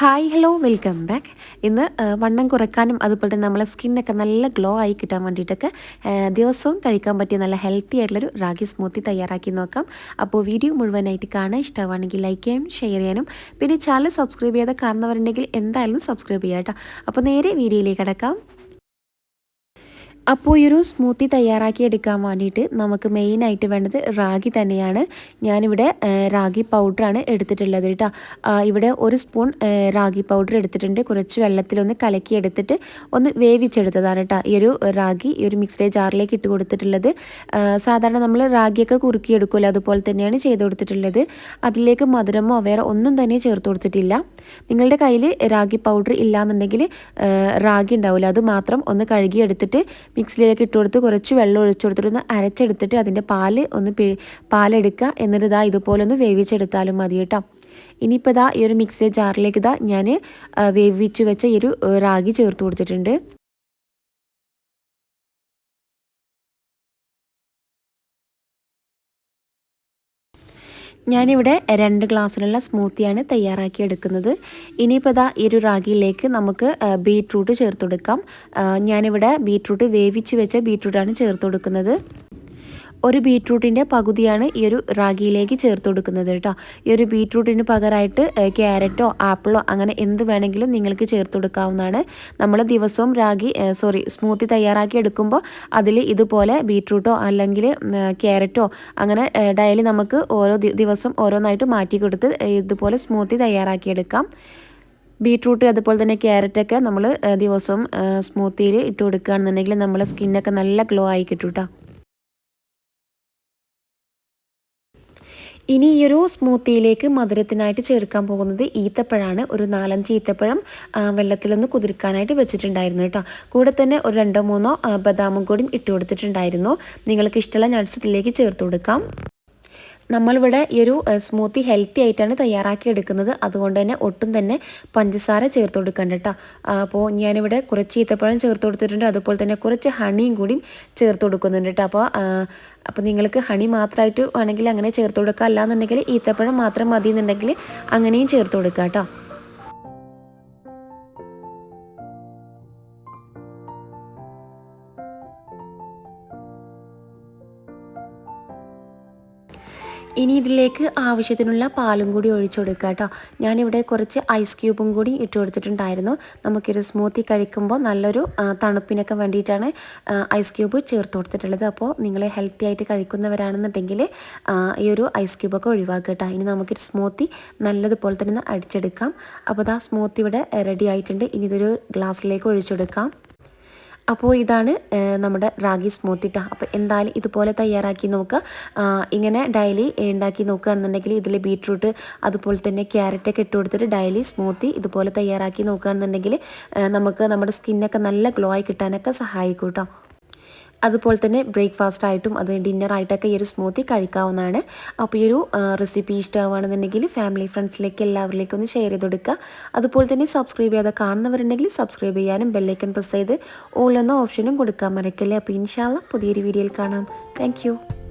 Hi hello welcome back ഇന്ന് വണ്ണം കുറയ്ക്കാനും അതുപോലെ തന്നെ നമ്മളെ സ്കിന്നൊക്കെ നല്ല ഗ്ലോ ആയി കിട്ടാൻ വേണ്ടിയിട്ടൊക്കെ ദിവസവും കഴിക്കാൻ പറ്റിയ നല്ല ഹെൽത്തി ആയിട്ടുള്ളൊരു റാഗി സ്മൂത്തി തയ്യാറാക്കി നോക്കാം. അപ്പോൾ വീഡിയോ മുഴുവനായിട്ട് കാണാൻ ഇഷ്ടമാണെങ്കിൽ ലൈക്ക് ചെയ്യാനും ഷെയർ ചെയ്യാനും പിന്നെ ചാനൽ സബ്സ്ക്രൈബ് ചെയ്യാതെ കാണുന്നവരുണ്ടെങ്കിൽ എന്തായാലും സബ്സ്ക്രൈബ് ചെയ്യാം കേട്ടോ. അപ്പോൾ നേരെ വീഡിയോയിലേക്ക് കിടക്കാം. അപ്പോൾ ഈ ഒരു സ്മൂത്തി തയ്യാറാക്കി എടുക്കാൻ വേണ്ടിയിട്ട് നമുക്ക് മെയിനായിട്ട് വേണ്ടത് റാഗി തന്നെയാണ്. ഞാനിവിടെ റാഗി പൗഡറാണ് എടുത്തിട്ടുള്ളത് കേട്ടോ. ഇവിടെ ഒരു സ്പൂൺ റാഗി പൗഡർ എടുത്തിട്ടുണ്ട്. കുറച്ച് വെള്ളത്തിലൊന്ന് കലക്കി എടുത്തിട്ട് ഒന്ന് വേവിച്ചെടുത്തതാണ് കേട്ടോ ഈ ഒരു റാഗി ഈ ഒരു മിക്സ്ഡ് ജാറിലേക്ക് ഇട്ട് കൊടുത്തിട്ടുള്ളത്. സാധാരണ നമ്മൾ റാഗിയൊക്കെ കുറുക്കിയെടുക്കുമല്ലോ അതുപോലെ തന്നെയാണ് ചെയ്ത് കൊടുത്തിട്ടുള്ളത്. അതിലേക്ക് മധുരമോ വേറെ ഒന്നും തന്നെ ചേർത്ത് കൊടുത്തിട്ടില്ല. നിങ്ങളുടെ കയ്യിൽ റാഗി പൗഡർ ഇല്ലാന്നുണ്ടെങ്കിൽ റാഗി ഉണ്ടാവില്ല. അത് മാത്രം ഒന്ന് കഴുകിയെടുത്തിട്ട് മിക്സിയിലേക്ക് ഇട്ട് കൊടുത്ത് കുറച്ച് വെള്ളം ഒഴിച്ചു കൊടുത്തിട്ട് ഒന്ന് അരച്ചെടുത്തിട്ട് അതിന്റെ പാൽ ഒന്ന് പാലെടുക്കുക. എന്നിട്ട് ഇതാ ഇതുപോലെ ഒന്ന് വേവിച്ചെടുത്താലും മതി കേട്ടോ. ഇനിയിപ്പോൾ ഇതാ ഈ ഒരു മിക്സിയുടെ ജാറിലേക്ക് ഇതാ ഞാൻ വേവിച്ച് വെച്ച ഈ ഒരു റാഗി ചേർത്ത് കൊടുത്തിട്ടുണ്ട്. ഞാനിവിടെ രണ്ട് ഗ്ലാസ്സിലുള്ള സ്മൂത്തിയാണ് തയ്യാറാക്കി എടുക്കുന്നത്. ഇനിയിപ്പോൾ ഇതാ ഈ ഒരു റാഗിയിലേക്ക് നമുക്ക് ബീറ്റ്റൂട്ട് ചേർത്ത് കൊടുക്കാം. ഞാനിവിടെ ബീറ്റ്റൂട്ട് വേവിച്ച് വെച്ച ബീട്രൂട്ടാണ് ചേർത്ത് കൊടുക്കുന്നത്. ഒരു ബീട്രൂട്ടിന്റെ പകുതിയാണ് ഈ ഒരു റാഗിയിലേക്ക് ചേർത്ത് കൊടുക്കുന്നത് കേട്ടോ. ഈ ഒരു ബീട്രൂട്ടിന് പകരമായിട്ട് ക്യാരറ്റോ ആപ്പിളോ അങ്ങനെ എന്ത് വേണമെങ്കിലും നിങ്ങൾക്ക് ചേർത്ത് കൊടുക്കാവുന്നതാണ്. നമ്മൾ ദിവസവും റാഗി സോറി സ്മൂത്തി തയ്യാറാക്കി എടുക്കുമ്പോൾ അതിൽ ഇതുപോലെ ബീട്രൂട്ടോ അല്ലെങ്കിൽ ക്യാരറ്റോ അങ്ങനെ ഡയലി നമുക്ക് ഓരോ ദിവസം ഓരോന്നായിട്ട് മാറ്റി കൊടുത്ത് ഇതുപോലെ സ്മൂത്തി തയ്യാറാക്കിയെടുക്കാം ബീട്രൂട്ട് അതുപോലെ തന്നെ ക്യാരറ്റൊക്കെ നമ്മൾ ദിവസവും സ്മൂത്തിയിൽ ഇട്ട് കൊടുക്കുകയാണെന്നുണ്ടെങ്കിൽ നമ്മളെ സ്കിന്നൊക്കെ നല്ല ഗ്ലോ ആയി കിട്ടും കേട്ടോ. ഇനി ഈ ഒരു സ്മൂത്തിയിലേക്ക് മധുരത്തിനായിട്ട് ചേർക്കാൻ പോകുന്നത് ഈത്തപ്പഴമാണ് ഒരു നാലഞ്ച് ഈത്തപ്പഴം വെള്ളത്തിലൊന്ന് കുതിർക്കാനായിട്ട് വെച്ചിട്ടുണ്ടായിരുന്നു കേട്ടോ. കൂടെ തന്നെ ഒരു രണ്ടോ മൂന്നോ ബദാമും കൂടിയും ഇട്ട് കൊടുത്തിട്ടുണ്ടായിരുന്നു. നിങ്ങൾക്ക് ഇഷ്ടമുള്ള നട്സ് ഇതിലേക്ക് ചേർത്ത് കൊടുക്കാം. നമ്മളിവിടെ ഈ ഒരു സ്മൂത്തി ഹെൽത്തി ആയിട്ടാണ് തയ്യാറാക്കി എടുക്കുന്നത്. അതുകൊണ്ട് തന്നെ ഒട്ടും തന്നെ പഞ്ചസാര ചേർത്ത് കൊടുക്കണ്ട കേട്ടോ അപ്പോൾ ഞാനിവിടെ കുറച്ച് ഈത്തപ്പഴം ചേർത്ത് കൊടുത്തിട്ടുണ്ട്. അതുപോലെ തന്നെ കുറച്ച് ഹണിയും കൂടി ചേർത്ത് കൊടുക്കുന്നുണ്ട് കേട്ടോ അപ്പോൾ അപ്പോൾ നിങ്ങൾക്ക് ഹണി മാത്രമായിട്ട് വേണമെങ്കിൽ അങ്ങനെ ചേർത്ത് കൊടുക്കുക അല്ലാന്നുണ്ടെങ്കിൽ ഈത്തപ്പഴം മാത്രം മതി എന്നുണ്ടെങ്കിൽ അങ്ങനെയും ചേർത്ത് കൊടുക്കുക കേട്ടോ ഇനി ഇതിലേക്ക് ആവശ്യത്തിനുള്ള പാലും കൂടി ഒഴിച്ചു കൊടുക്കുക കേട്ടോ. ഞാനിവിടെ കുറച്ച് ഐസ് ക്യൂബും കൂടി ഇട്ട് കൊടുത്തിട്ടുണ്ടായിരുന്നു. നമുക്കൊരു സ്മൂത്തി കഴിക്കുമ്പോൾ നല്ലൊരു തണുപ്പിനൊക്കെ വേണ്ടിയിട്ടാണ് ഐസ് ക്യൂബ് ചേർത്ത് കൊടുത്തിട്ടുള്ളത്. അപ്പോൾ നിങ്ങൾ ഹെൽത്തി ആയിട്ട് കഴിക്കുന്നവരാണെന്നുണ്ടെങ്കിൽ ഈ ഒരു ഐസ് ക്യൂബൊക്കെ ഒഴിവാക്കുക കേട്ടോ. ഇനി നമുക്കൊരു സ്മൂത്തി നല്ലതുപോലെ തന്നെ അടിച്ചെടുക്കാം. അപ്പോൾ ആ സ്മൂത്തി ഇവിടെ റെഡി ആയിട്ടുണ്ട്. ഇനി ഇതൊരു ഗ്ലാസ്സിലേക്ക് ഒഴിച്ചെടുക്കാം അപ്പോൾ ഇതാണ് നമ്മുടെ റാഗി സ്മൂത്തിട്ട അപ്പോൾ എന്തായാലും ഇതുപോലെ തയ്യാറാക്കി നോക്കുക. ഇങ്ങനെ ഡയലി ഉണ്ടാക്കി നോക്കുകയാണെന്നുണ്ടെങ്കിൽ ഇതിൽ ബീട്രൂട്ട് അതുപോലെ തന്നെ ക്യാരറ്റൊക്കെ ഇട്ട് കൊടുത്തിട്ട് ഡയലി സ്മൂത്തി ഇതുപോലെ തയ്യാറാക്കി നോക്കുകയാണെന്നുണ്ടെങ്കിൽ നമുക്ക് നമ്മുടെ സ്കിന്നൊക്കെ നല്ല ഗ്ലോ ആയി കിട്ടാനൊക്കെ സഹായിക്കും കേട്ടോ അതുപോലെ തന്നെ ബ്രേക്ക്ഫാസ്റ്റ് ആയിട്ടും അത് ഡിന്നറായിട്ടൊക്കെ ഈ ഒരു സ്മൂത്തി കഴിക്കാവുന്നതാണ്. അപ്പോൾ ഈ ഒരു റെസിപ്പി ഇഷ്ടമാവുകയാണെന്നുണ്ടെങ്കിൽ ഫാമിലി ഫ്രണ്ട്സിലേക്ക് എല്ലാവരിലേക്കും ഒന്ന് ഷെയർ ചെയ്ത് കൊടുക്കുക. അതുപോലെ തന്നെ സബ്സ്ക്രൈബ് ചെയ്യാതെ കാണുന്നവരുണ്ടെങ്കിൽ സബ്സ്ക്രൈബ് ചെയ്യാനും ബെല്ലൈക്കൺ പ്രസ് ചെയ്ത് ഓൾ എന്ന ഓപ്ഷനും കൊടുക്കാൻ മറക്കല്ലേ? അപ്പോൾ ഇൻഷാല്ല പുതിയൊരു വീഡിയോയിൽ കാണാം. താങ്ക്